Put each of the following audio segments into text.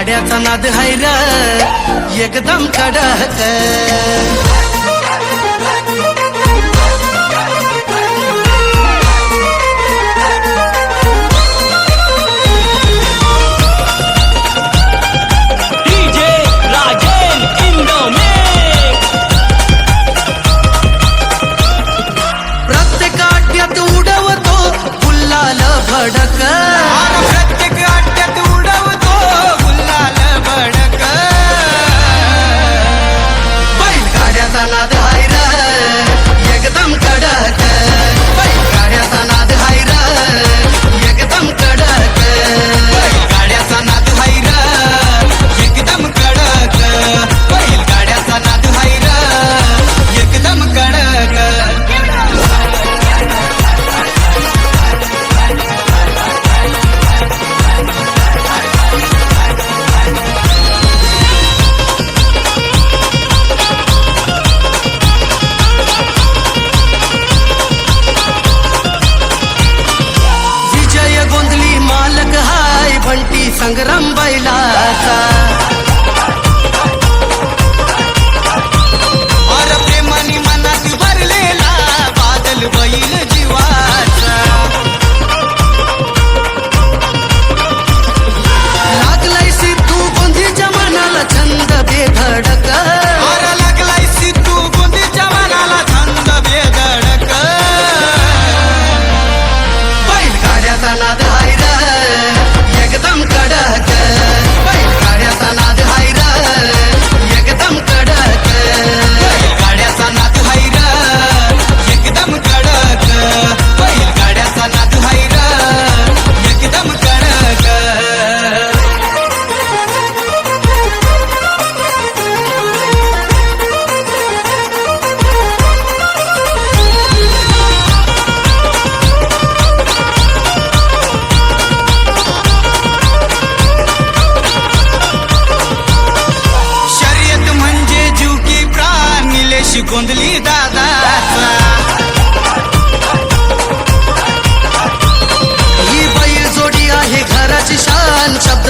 गाड्याचा नाद हैर एकदम कडक संग्राम बैलाचा और प्रेमानी मनात भरलेला बादल बैल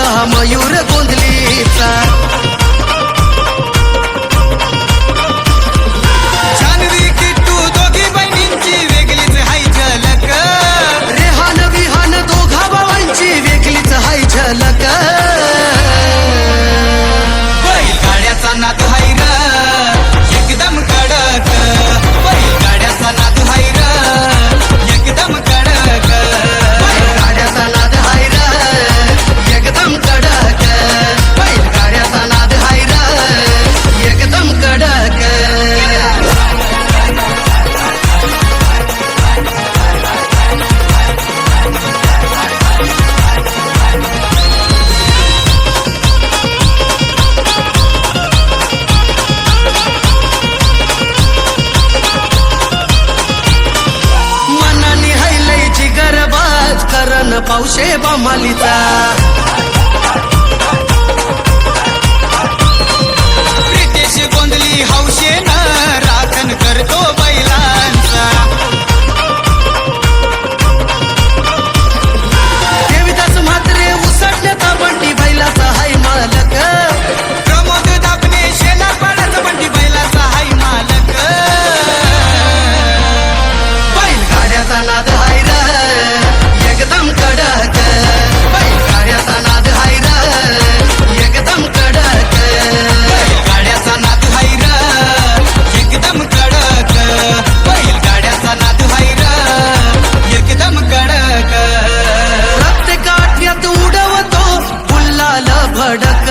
मयूर गोंधलीचा पावशे बामालीचा. प्रितेश गोंधली ना राखण करतो. धड़क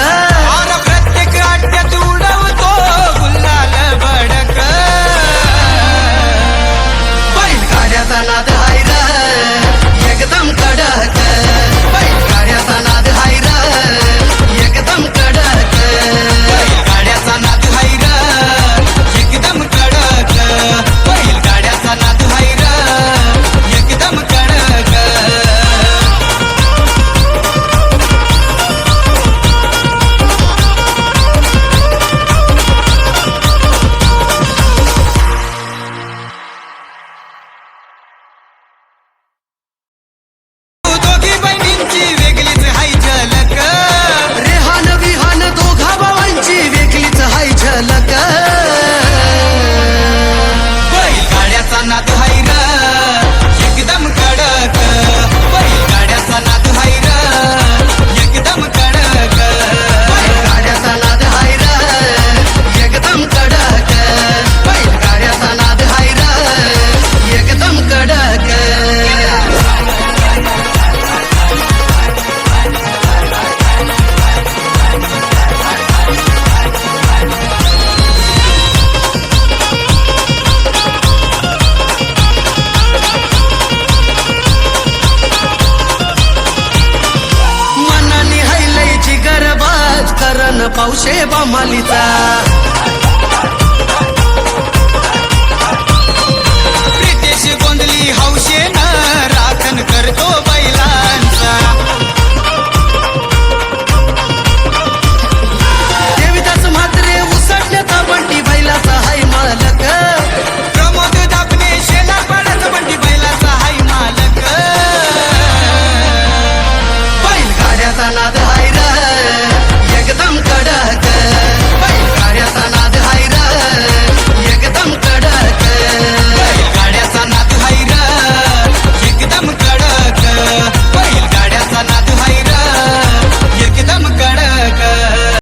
हौशे बामालीचा